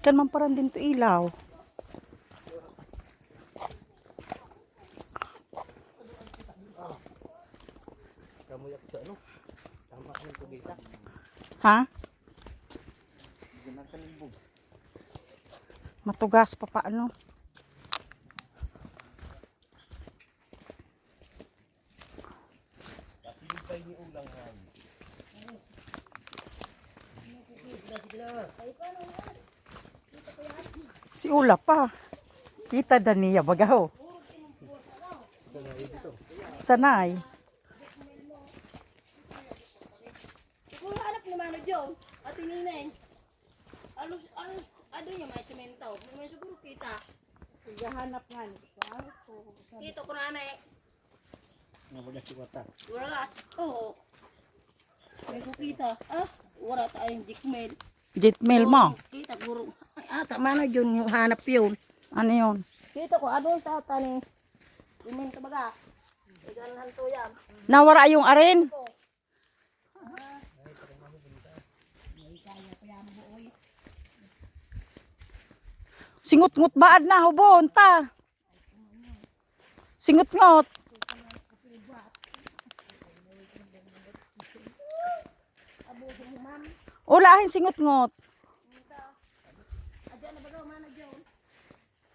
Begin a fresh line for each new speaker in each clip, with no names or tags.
Kan man paran din to ilaw. Ha? Matugas pa paano?
Ulang han.
Si Ula pa. Kita daniya bagaw. Sanay.
Kung hanap ni Mano Joe, at ninay, ano, ano, ano niya may semento. May siguro kita.
Gahanap nga ni
Dito ko na eh.
Nawala si Wata.
Waras. Oo. May ko kita. Ah, wala tayong jikmail.
Jitmail mo.
Kita guro. Ay, ata Mano Joe yung hanap yun.
Ano yun?
Kita ko, ano sa tani. Imin ka baga. Iganhan to yan.
Nawara yung arin. Singut-ngut baad na hubon ta. Singut-ngut. Ulahin singut-ngut.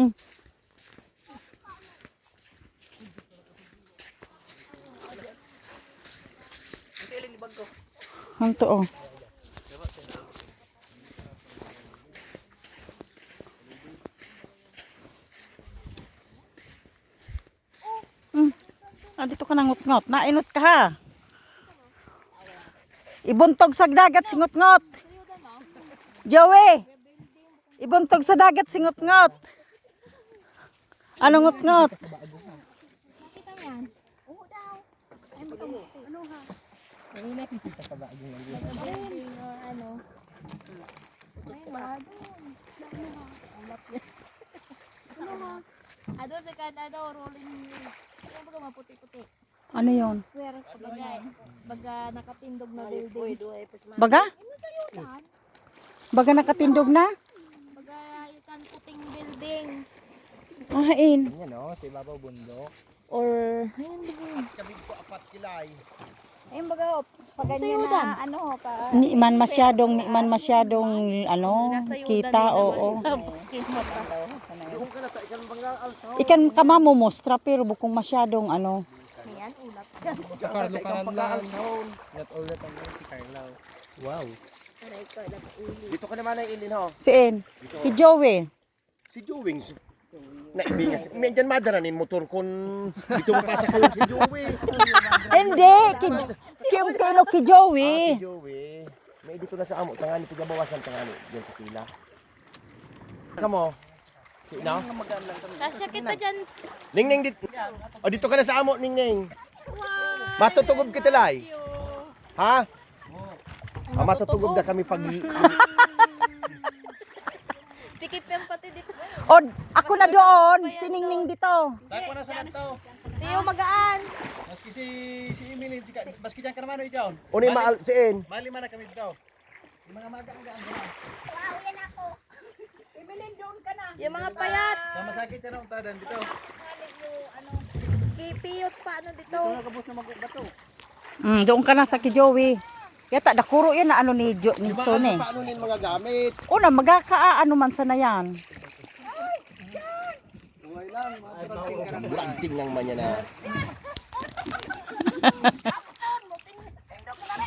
Mm. Hanto oh. Mm. Ah, dito ka nangut-ngot. Nainot ka ha. Ibuntog sa dagat singot-ngot. Joey! Ibuntog sa dagat singot-ngot. Ano ngot-ngot?
Ado sa kada daw rolling ano baga maputi-puti.
Ano yon?
Square baga baga nakatindog na building.
Baga? Baga nakatindog na?
Baga ikan puting building
Ahain.
Yan o, sa ibabaw bundok.
or ayun baga.
Kabig ko apat kilay.
Ayun baga, pag ganyan na, ano, pa,
Ni man masyadong, ni man masyadong, ano, kita, oo.
Doon ka na sa ikan bangga alto.
Ikan ka mamumostra, pero bukong masyadong, ano.
Carlo Karanlan. Not all that ang si Carlo. Wow. Dito ka naman ay ilin ho.
Si En, ki Joey.
Si Jowing. Naibingas. Medyan madaranin motor kon dito mapasa kayo si Joey.
Hindi, ki, ki, ki, ano, ki
Ah,
Joey.
si Joey. May dito na sa amo. Tangani, tigabawasan tangani. Diyan sa pila. Kamo. Si no?
Kasya kita dyan.
Ning ning dito. O dito ka na sa amo ning ning. Matutugog kita lay. Ha? Ah, matutugog na kami pag
Sikip yung pati dito.
O, ako na doon, siningning dito.
Ako na sa lantaw.
Siyo magaan.
Maski si si Emily, si maski diyan ka naman ikaw.
Uni maal siin.
Mali man na kami dito. Yung mga maga-ang
Yung mga payat.
Sa masakit yan ang tadan dito.
Kipiyot pa ano dito.
Nakabos na magbato.
Mm, doon ka na sa ki Joey. Yata, nakuro yan na ano ni, jo, ni
Di ba
Son
ano
eh.
nin mga gamit?
Una, magkakaano man sana yan.
Lanting ng manya na.